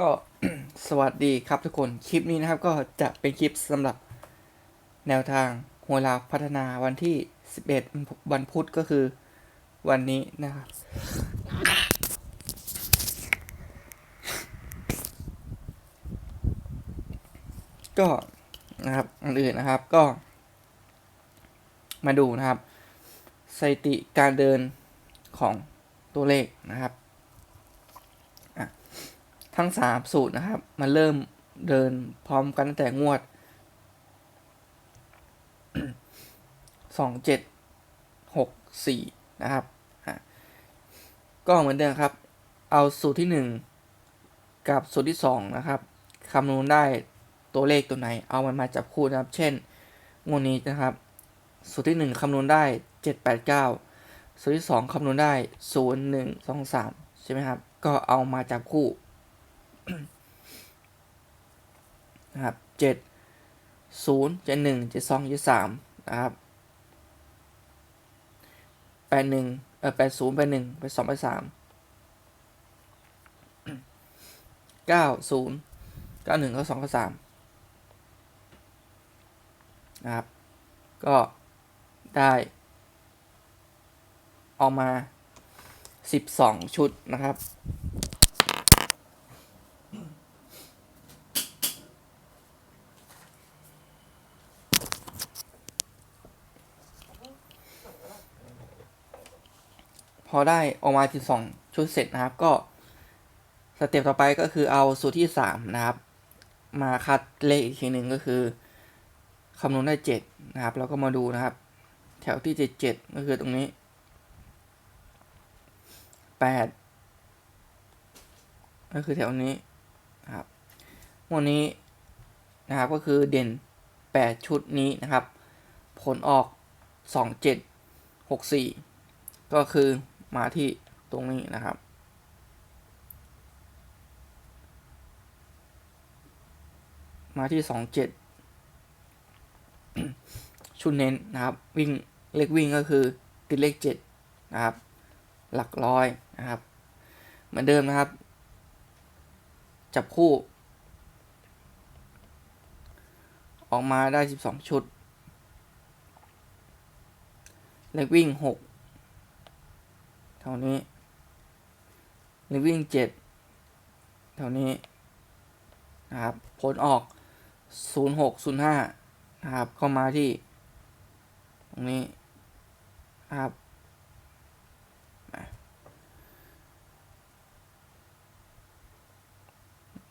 ก็สวัสดีครับทุกคน คลิปนี้นะครับก็จะเป็นคลิปสำหรับแนวทางหัวลาพัฒนาวันที่ 11 วันพุธก็คือวันนี้นะครับ ก็นะครับอันอื่นนะครับก็ มาดูนะครับสถิติการเดินของตัวเลขนะครับ ทั้งสามสูตรนะครับมาเริ่มเดินพร้อมกันตั้งแต่งวดสองเจ็ดหกสี่นะครับ ก็เหมือนเดิมครับ เอาสูตรที่หนึ่งกับสูตรที่สองนะครับคำนวณได้ตัวเลขตัวไหน เอามันมาจับคู่นะครับ เช่นงวดนี้นะครับ สูตรที่ 1คำนวณได้ 789 สูตรที่ 2คำนวณได้ 0 1 2 3 ใช่ไหมครับ ก็เอามาจับคู่ นะครับ7 0 7 1 7 2 7 3นะครับ81เออ80 81 82 83 90 91 92 93นะครับ ก็ได้ออกมา 12 ชุดนะครับ พอได้ออกมา12ชุดเสร็จนะครับ ก็สเต็ปต่อไปก็คือเอาสูตรที่3นะครับ มาคัดเลขอีกทีหนึ่งก็คือคำนวณได้7นะครับแล้วก็มาดูนะครับ แถวที่77ก็คือตรงนี้ 8 ก็คือแถวนี้นะครับวันนี้นะครับก็คือเด่น 8 ชุดนี้นะครับ ผลออก 2 7 6 4 ก็คือ มาที่ตรงนี้นะครับ มาที่ 2 7 ชุดเน้นนะครับ วิ่งเลขวิ่งก็คือติดเลข 7 นะครับ หลักร้อยนะครับ เหมือนเดิมนะครับ จับคู่ ออกมาได้ 12 ชุด เลขวิ่ง 6 เท่านี้เลขวิ่ง7เท่านี้นะครับผลออก 0605นะครับก็มาที่ ตรงนี้นะครับ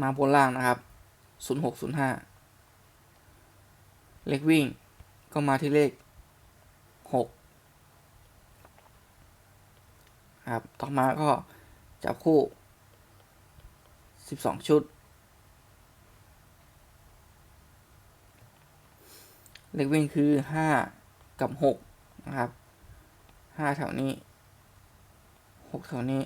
มาบนล่างนะครับ 0605 เลขวิ่งก็มาที่เลข 6 ครับ ต่อมาก็จับคู่ 12 ชุด เลขวิ่งคือ 5 กับ 6 นะครับ 5 แถวนี้ 6 แถวนี้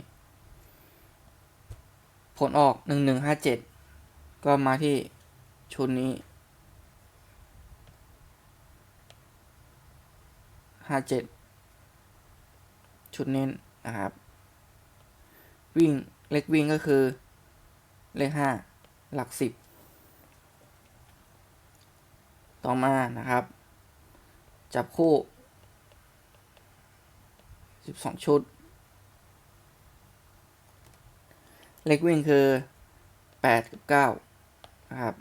ผลออก 1157 ก็มาที่ชุดนี้ 57 ชุดเน้น นะครับ วิ่งเลขวิ่งก็คือเลข5หลัก10ต่อมานะครับ จับคู่12ชุด เลขวิ่งคือ8กับ9นะครับ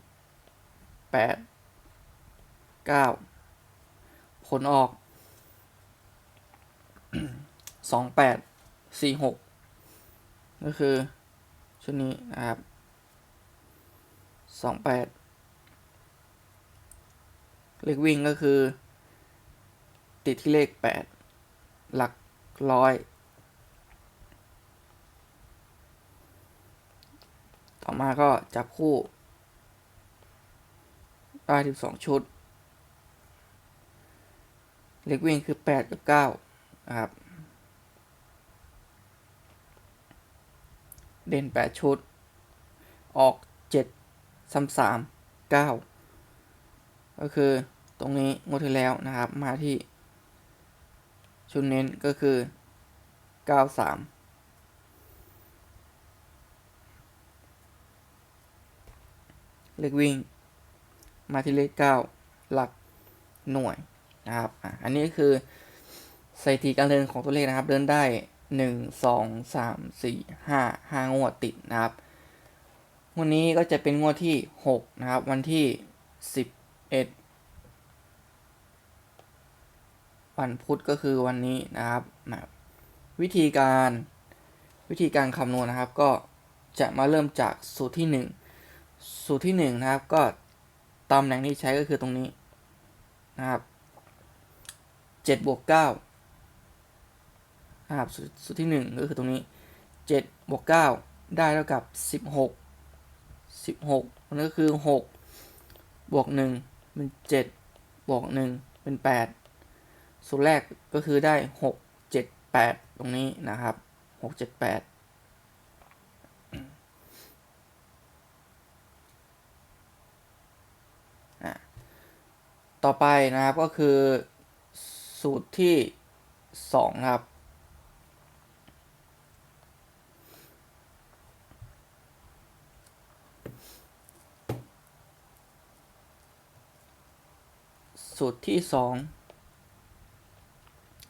8 9ผลออก2 8 4 6ก็คือ ชุดนี้นะครับ2 8เลขวิ่งก็คือ ติดที่เลข8หลักร้อย ต่อมาก็จับคู่ได้12ชุด เลขวิ่งคือ8กับ9นะครับ เด่น 8 ชุด ออก7 3 3 9ก็คือตรงนี้งวดที่แล้วนะครับ มาที่ ชุดเน้นก็คือ 93เลขวิ่ง มาที่เลขเก้าหลักหน่วยนะครับ อันนี้คือสถิติการเดินของตัวเลขนะครับ เดินได้ หนึ่งสองสามสี่ห้าห้างวดติดนะครับงวดนี้ก็จะเป็นงวดที่หกนะครับ วันที่สิบเอ็ดวันพุธก็คือวันนี้นะครับนะวิธีการวิธีการคำนวณนะครับ ก็จะมาเริ่มจากสูตรที่ 1 สูตรที่ 1 นะครับ ก็ตำแหน่งที่ใช้ก็คือตรงนี้นะครับ7บวก9 นะครับสูตรสูตรที่ 1 ก็คือตรงนี้7บวก9ได้เท่ากับ 16 16นั่นก็คือ 6 บวก 1 เป็น 7 บวก 1 เป็น 8 สูตรแรกก็คือได้ 6 7 8 ตรงนี้นะครับ 6 7 8ต่อไปนะครับก็คือสูตรที่ 2 ครับ สูตรที่สอง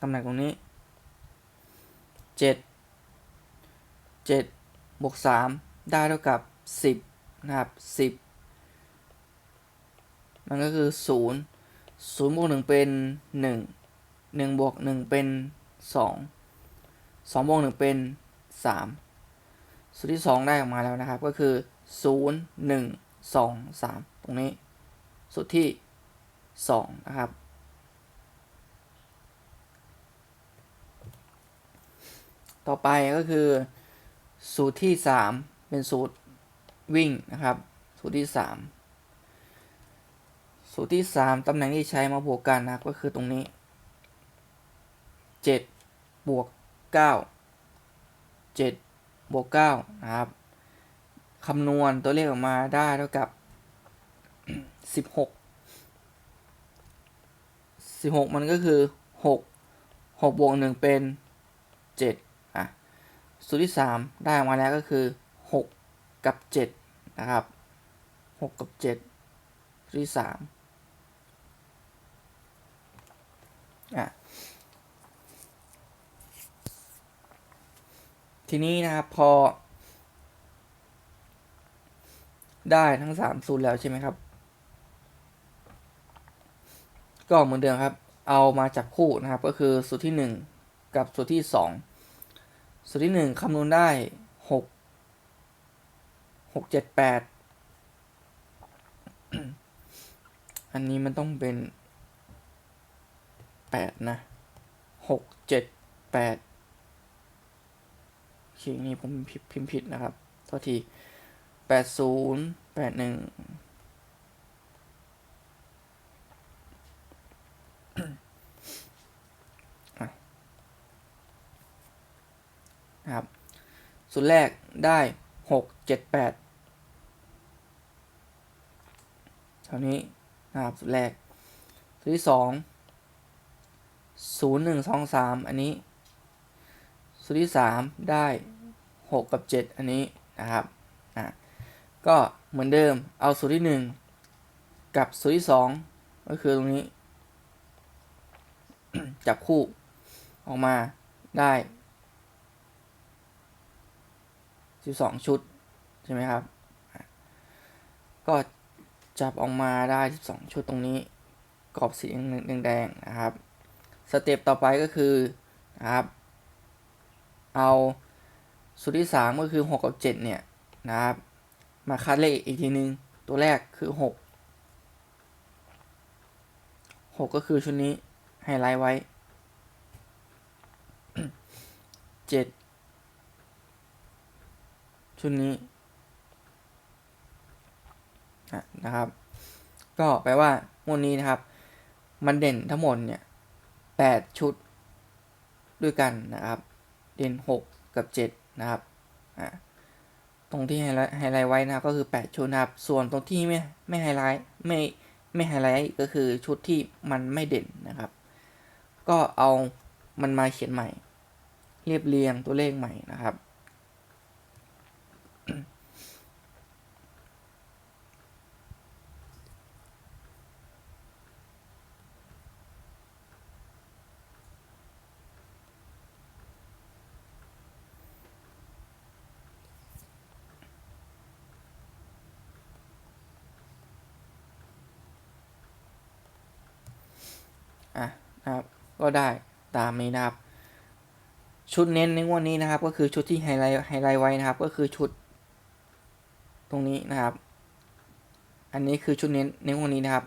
ตำแหน่งตรงนี้เจ็ดเจ็ดบวกสามได้เท่ากับสิบนะครับสิบมันก็คือศูนย์ศูนย์บวกหนึ่งเป็นหนึ่งหนึ่งบวกหนึ่งเป็นสองสองบวกหนึ่งเป็นสามสูตรที่สองได้ออกมาแล้วนะครับ ก็คือศูนย์หนึ่งสองสามตรงนี้สูตรที่ 2 นะครับ ต่อไปก็คือ สูตรที่ 3 เป็นสูตรวิ่งนะครับ สูตรที่ 3 สูตรที่ 3ตำแหน่งที่ใช้มาบวกกันนะก็คือตรงนี้ 7 บวก 9 7 บวก 9 นะครับคำนวณตัวเลขออกมาได้เท่ากับ 16 สิบหกมันก็คือหกหกบวกหนึ่งเป็นเจ็ดอะสูตรที่สามได้มาแล้วก็คือหกกับเจ็ดนะครับหกกับเจ็ดสูตรที่สามอะทีนี้นะครับพอ ได้ทั้งสามสูตรแล้วใช่ไหมครับ ก็เหมือนเดิมครับ เอามาจับคู่นะครับ ก็คือสูตรที่ 1 กับสูตรที่ 2 สูตรที่ 1คำนวณได้ 6 6 7 8 อันนี้มันต้องเป็น 8 นะ 6 7 8ขีนี้ผมพิมพ์ผิดนะครับโทษที 80 81 นะครับสูตรแรกได้หกเจ็ดแปดเท่านี้นะครับสูตรแรกสูตรที่สองศูนย์หนึ่งสองสามอันนี้ สูตรที่สามได้หกกับเจ็ดอันนี้นะครับอะก็เหมือนเดิมเอาสูตรที่หนึ่งกับสูตรที่สองก็คือตรงนี้ จับคู่ออกมาได้ 12 ชุด ใช่ไหมครับ ก็จับออกมาได้ 12 ชุดตรงนี้กรอบสีแดงๆนะครับ สเต็ปต่อไปก็คือนะครับ เอาสูตรที่ 3 ก็คือ 6 กับ 7 เนี่ยนะครับ มาคัดเลขอีกทีนึง ตัวแรกคือ 6 6 ก็คือชุดนี้ไฮไลท์ไว้ 7 ชุดนี้นะครับ ก็แปลว่างวดนี้นะครับ มันเด่นทั้งหมดเนี่ยแปดชุดด้วยกันนะครับ เด่นหกกับเจ็ดนะครับตรงที่ไฮไลท์ไฮไลท์ไว้นะครับก็คือแปดชุดนะครับ ส่วนตรงที่ไม่ไม่ไฮไลท์ไม่ไม่ไฮไลท์ก็คือชุดที่มันไม่เด่นนะครับ ก็เอามันมาเขียนใหม่ เรียบเรียงตัวเลขใหม่นะครับ อะนะครับก็ได้ตามนี้นะครับ ชุดเน้นในงวดนี้นะครับ ก็คือชุดที่ไฮไลท์ไฮไลท์ไว้นะครับ ก็คือชุด ตรงนี้นะครับ อันนี้คือชุดเน้นในงวดนี้นะครับ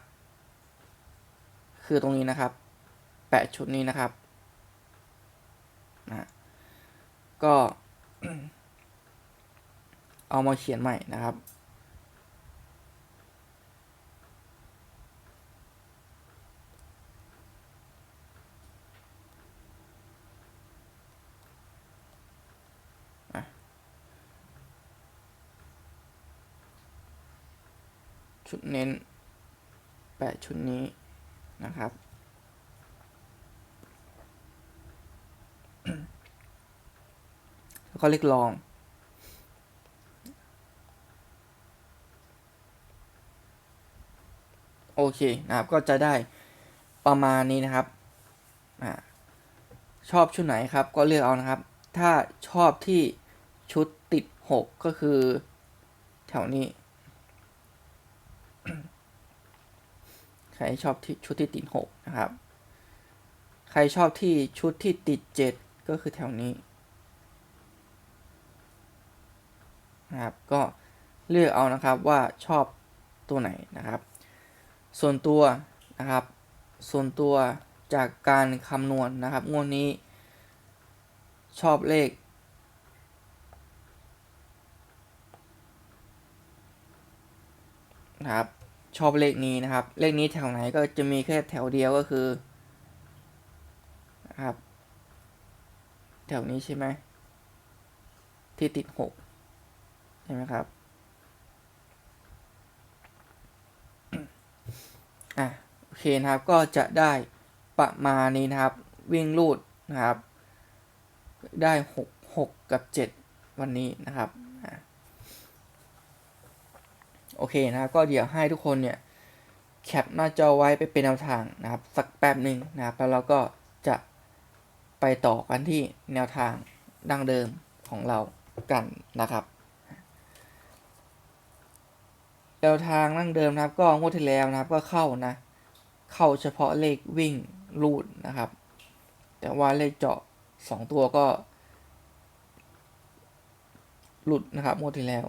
คือตรงนี้นะครับแปะชุดนี้นะครับนะก็เอามาเขียนใหม่นะครับ ชุดเน้นแปะชุดนี้นะครับ แล้วก็เล็กลองโอเคนะครับก็จะได้ประมาณนี้นะครับอชอบชุดไหนครับก็เลือกเอานะครับ ถ้าชอบที่ชุดติด 6 ก็คือแถวนี้ ใค รชอบที่ชุดที่ติด6นะครับ ใครชอบที่ชุดที่ติด7ก็คือแถวนี้นะครับ ก็เลือกเอานะครับว่าชอบตัวไหนนะครับ ส่วนตัวนะครับ ส่วนตัวจากการคำนวณนนะครับงวดนี้ ชอบเลขนะครับ ชอบเลขนี้นะครับ เลขนี้แถวไหนก็จะมีแค่แถวเดียวก็คือนะครับ แถวนี้ใช่ไหมที่ติดหกใช่ไหมครับอะโอเคนะครับก็จะได้ประมาณนี้นะครับ วิ่งลูดนะครับ ได้หกหกกับเจ็ดวันนี้นะครับ โอเคนะครับก็เดี๋ยวให้ทุกคนเนี่ยแคปหน้าจอไว้ไปเป็นแนวทางนะครับสักแป๊บหนึ่งนะครับแล้วเราก็จะไปต่อกันที่แนวทางดั้งเดิมของเรากันนะครับแนวทางดั้งเดิมนะครับก็งวดที่แล้วนะครับก็เข้านะ เข้าเฉพาะเลขวิ่งรูดนะครับ แต่ว่าเลขเจาะสองตัวก็ หลุดนะครับงวดที่แล้ว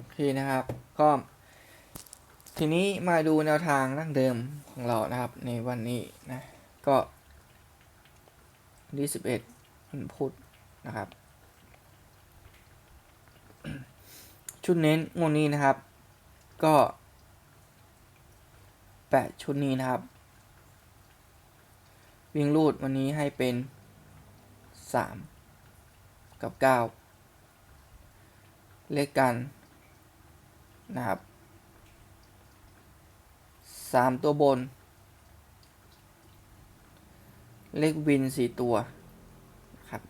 โอเคนะครับ ก็ ทีนี้มาดูแนวทางดั้งเดิมของเรานะครับ ในวันนี้นะ ก็ที่สิบเอ็ดวันพุธนะครับ ชุดเน้นงวดนี้นะครับ ก็แปะชุดนี้นะครับ วิ่งรูดวันนี้ให้เป็นสามกับเก้าเลขกัน นะครับสามตัวบน เลขวินสี่ตัวครับ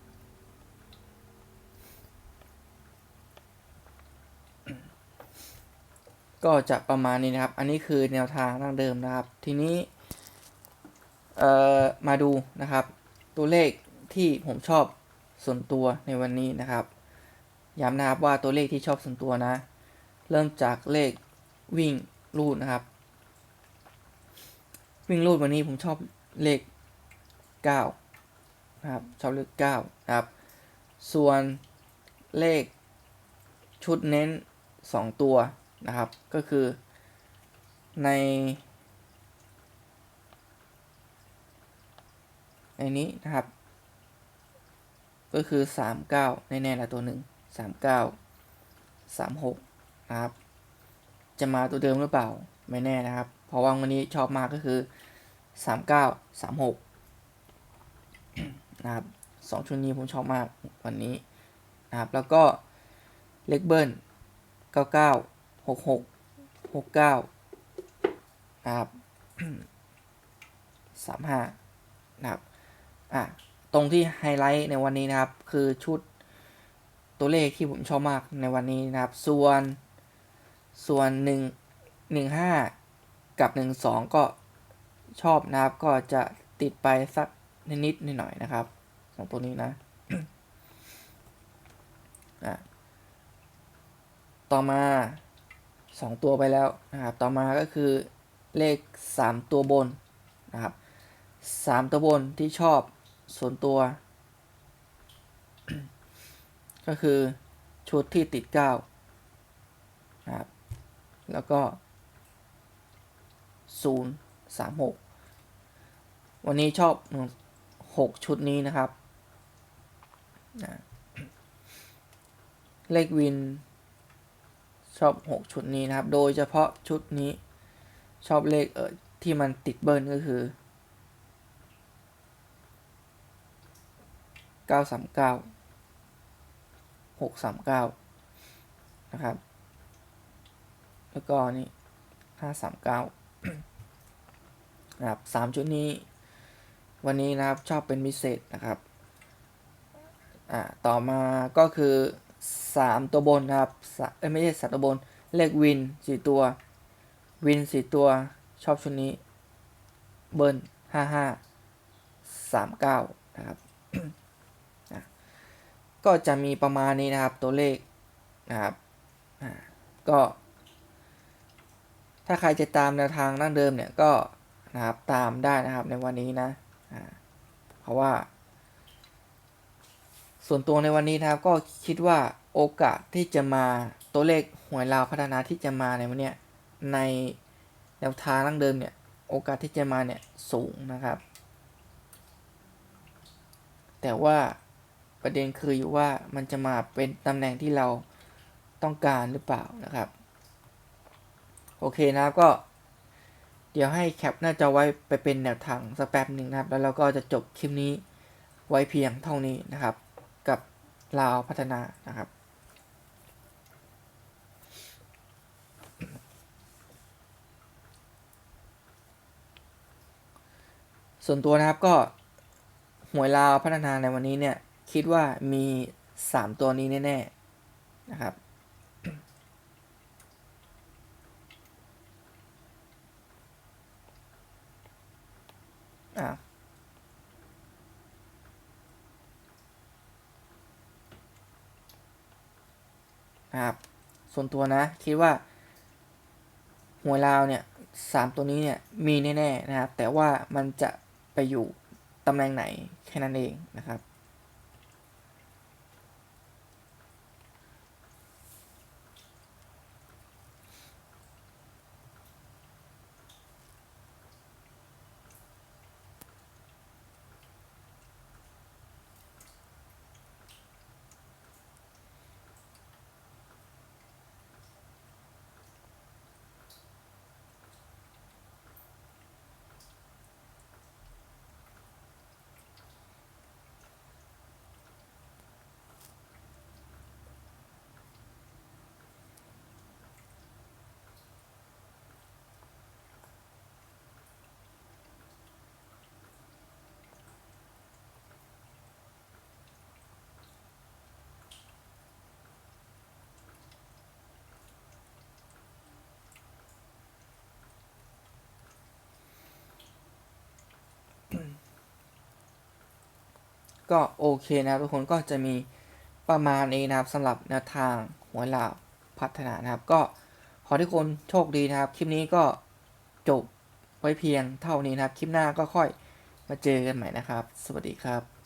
ก็จะประมาณนี้นะครับ อันนี้คือแนวทางดั้งเดิมนะครับ ทีนี้เอ่อมาดูนะครับ ตัวเลขที่ผมชอบส่วนตัวในวันนี้นะครับย้ำนะครับว่าตัวเลขที่ชอบส่วนตัวนะ เริ่มจากเลขวิ่งรูดนะครับ วิ่งรูดวันนี้ผมชอบเลข9นะครับชอบเลข9นะครับ ส่วนเลขชุดเน้น 2 ตัวนะครับ ก็คือในในนี้นะครับ ก็คือ 39 แน่ๆละตัวหนึ่ง39 36 นะครับ จะมาตัวเดิมหรือเปล่าไม่แน่นะครับ เพราะว่าวันนี้ชอบมากก็คือ 39 36 นะครับสองชุดนี้ผมชอบมากวันนี้นะครับ แล้วก็เลขเบิ้ล99 66หกเก้านะครับสามห้านะครับ อะ ตรงที่ไฮไลท์ในวันนี้นะครับ คือชุดตัวเลขที่ผมชอบมากในวันนี้นะครับ ส่วน ส่วนหนึ่งหนึ่งห้ากับหนึ่งสองก็ชอบนะครับ ก็จะติดไปสักนิดๆหน่อยๆนะครับสองตัวนี้นะะต่อมาสองตัวไปแล้วนะครับ ต่อมาก็คือเลขสามตัวบนนะครับสามตัวบนที่ชอบส่วนตัว ก็คือชุดที่ติดเก้านะครับ แล้วก็ศูนย์สามหกวันนี้ชอบหกชุดนี้นะครับนะเลขวิน ชอบ 6 ชุดนี้นะครับ โดยเฉพาะชุดนี้ชอบเลขเออที่มันติดเบิร์นก็คือ 939 639 นะครับ แล้วก็นี่539นะครับ3ชุดนี้ วันนี้นะครับชอบเป็นพิเศษนะครับอ่าต่อมาก็คือสามตัวบนนะครับสะเอ้ยไม่ใช่สามตัวบน เลขวินสี่ตัว วินสี่ตัวชอบชุดนี้ เบิร์นห้าห้าสามเก้านะครับก็จะมีประมาณนี้นะครับตัวเลขนะครับอ่าก็ ถ้าใครจะตามแนวทางดั้งเดิมเนี่ยก็นะครับตามได้นะครับในวันนี้นะเพราะว่า ส่วนตัวในวันนี้นะครับก็คิดว่าโอกาสที่จะมาตัวเลขหวยลาวพัฒนาที่จะมาในวันนี้ในแนวทางดั้งเดิมเนี่ยโอกาสที่จะมาเนี่ยสูงนะครับ แต่ว่าประเด็นคืออยู่ว่ามันจะมาเป็นตำแหน่งที่เราต้องการหรือเปล่านะครับ โอเคนะครับก็ เดี๋ยวให้แคปหน้าจอไว้ไปเป็นแนวทางสักแป๊บหนึ่งนะครับ แล้วเราก็จะจบคลิปนี้ไว้เพียงเท่านี้นะครับ กับลาวพัฒนานะครับส่วนตัวนะครับก็หวยลาวพัฒนาในวันนี้เนี่ย คิดว่ามี 3 ตัวนี้แน่ ๆ นะครับ อะ นะครับ ส่วนตัวนะคิดว่าหวยลาวเนี่ยสามตัวนี้เนี่ยมีแน่ๆนะครับ แต่ว่ามันจะไปอยู่ตำแหน่งไหนแค่นั้นเองนะครับ ก็โอเคนะทุกคนก็จะมีประมาณนี้นะครับสำหรับแนวทางหัวลาวพัฒนานะครับ ก็ขอทุกคนโชคดีนะครับ คลิปนี้ก็จบไว้เพียงเท่านี้นะครับ คลิปหน้าก็ค่อยมาเจอกันใหม่นะครับ สวัสดีครับ